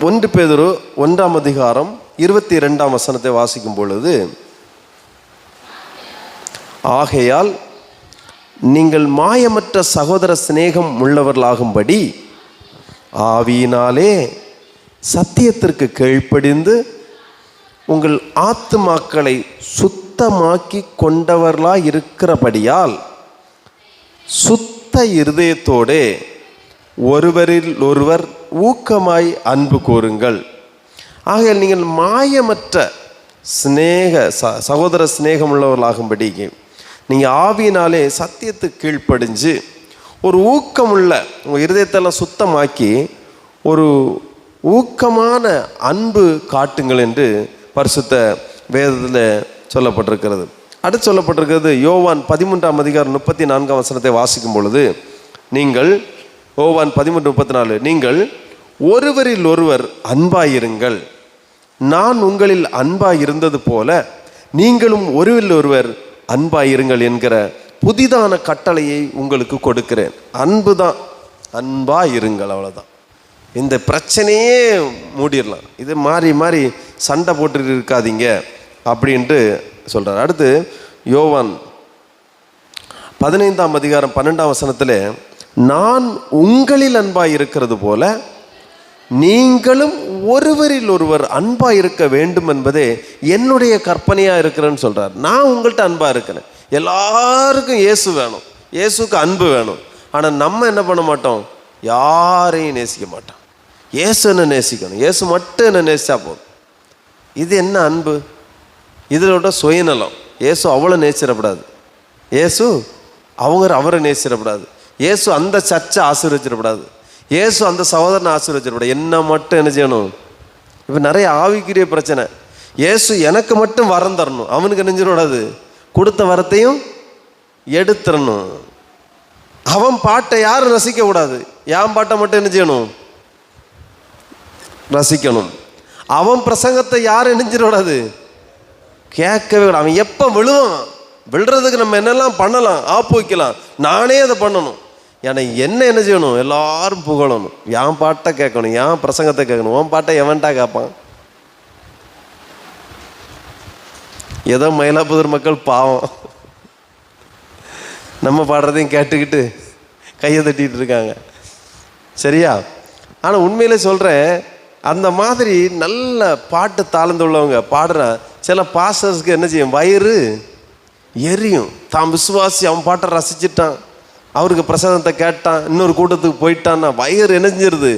ஒன்று பேதுரு ஒன்றாம் அதிகாரம் இருபத்தி இரண்டாம் வசனத்தை வாசிக்கும் பொழுது ஆகையால் நீங்கள் மாயமற்ற சகோதர சிநேகம் உள்ளவர்களாகும்படி ஆவியினாலே சத்தியத்திற்கு கீழ்ப்படிந்து உங்கள் ஆத்துமாக்களை சுத்தமாக்கி கொண்டவர்களாக இருக்கிறபடியால் சுத்த இருதயத்தோடே ஒருவரில் ஒருவர் ஊக்கமாய் அன்பு கூறுங்கள். ஆகையால் நீங்கள் மாயமற்ற சிநேக ச சகோதர சிநேகம் உள்ளவர்களாகும்படி நீங்கள் ஆவியினாலே சத்தியத்துக்கு கீழ்ப்படிஞ்சு ஒரு ஊக்கமுள்ள உங்கள் இருதயத்தெல்லாம் சுத்தமாக்கி ஒரு ஊக்கமான அன்பு காட்டுங்கள் என்று பரிசுத்த வேதத்தில் சொல்லப்பட்டிருக்கிறது. அடுத்து சொல்லப்பட்டிருக்கிறது யோவான் பதிமூன்றாம் அதிகாரம் முப்பத்தி நான்காம் வசனத்தை வாசிக்கும் பொழுது நீங்கள் ஓவான் பதிமூன்று முப்பத்தி நாலு நீங்கள் ஒருவரில் ஒருவர் அன்பாயிருங்கள். நான் உங்களில் அன்பாயிருந்தது போல நீங்களும் ஒருவரில் ஒருவர் அன்பாயிருங்கள் என்கிற புதிதான கட்டளையை உங்களுக்கு கொடுக்கிறேன். அன்பு தான் அன்பாக இருங்கள் அவ்வளோதான் இந்த பிரச்சனையே மூடிடலாம். இது மாறி மாறி சண்டை போட்டுட்டு இருக்காதீங்க அப்படின்ட்டு சொல்கிறார் அடுத்து யோவான் பதினைந்தாம் அதிகாரம் பன்னெண்டாம் வசனத்தில் நான் உங்களில் அன்பாய் இருக்கிறது போல நீங்களும் ஒருவரில் ஒருவர் அன்பாக இருக்க வேண்டும் என்பதே என்னுடைய கற்பனையாக இருக்கிறேன்னு சொல்கிறார் நான் உங்கள்கிட்ட அன்பாக இருக்கிறேன். எல்லாருக்கும் இயேசு வேணும். இயேசுக்கு அன்பு வேணும். ஆனால் நம்ம என்ன பண்ண மாட்டோம்? யாரையும் நேசிக்க மாட்டோம். இயேசு என்ன நேசிக்கணும்? இயேசு மட்டும் என்ன நேசித்தா போதும். இது என்ன அன்பு? இதோட சுயநலம். இயேசு அவ்வளோ நேசிடப்படாது இயேசு அவங்க அவரை நேசிடப்படாது இயேசு அந்த சர்ச்சை ஆசீர்வச்சிடக்கூடாது இயேசு அந்த சகோதரனை ஆசீர்வச்சிடக்கூடாது என்ன மட்டும் என்ன செய்யணும்? இப்போ நிறைய ஆவிக்குரிய பிரச்சனை. இயேசு எனக்கு மட்டும் வரம் தரணும். அவனுக்கு நெஞ்சிடக்கூடாது கொடுத்த வரத்தையும் எடுத்துடணும். அவன் பாட்டை யாரும் ரசிக்கக்கூடாது. என் பாட்டை மட்டும் என்ன செய்யணும்? ரசிக்கணும். அவன் பிரசங்கத்தை யாரும் இணைஞ்சிடக்கூடாது கேட்கவே கூடாது. அவன் எப்போ விழுவான்? விழுறதுக்கு நம்ம என்னெல்லாம் பண்ணலாம்? ஆப்பு வைக்கலாம். நானே அதை பண்ணணும். ஏன்னா என்ன என்ன செய்யணும்? எல்லாரும் புகழணும். என் பாட்டை கேட்கணும்? என் பிரசங்கத்தை கேட்கணும்? உன் பாட்டை எவன்டா கேட்பான்? ஏதோ மயிலாப்புதூர் மக்கள் பாவம். நம்ம பாடுறதையும் கேட்டுக்கிட்டு கையை தட்டிகிட்டு இருக்காங்க. சரியா? ஆனால் உண்மையிலே சொல்கிறேன் அந்த மாதிரி நல்ல பாட்டு தாழ்ந்து உள்ளவங்க பாடுற சில பாஸ்டர்ஸ்க்கு என்ன செய்யும்? வயிறு எரியும். தான் விசுவாசி அவன் பாட்டை ரசிச்சிட்டான். அவருக்கு பிரசாதத்தை கேட்டான் இன்னொரு கூட்டத்துக்கு போயிட்டான்னா வயிறு என்ன செஞ்சிருது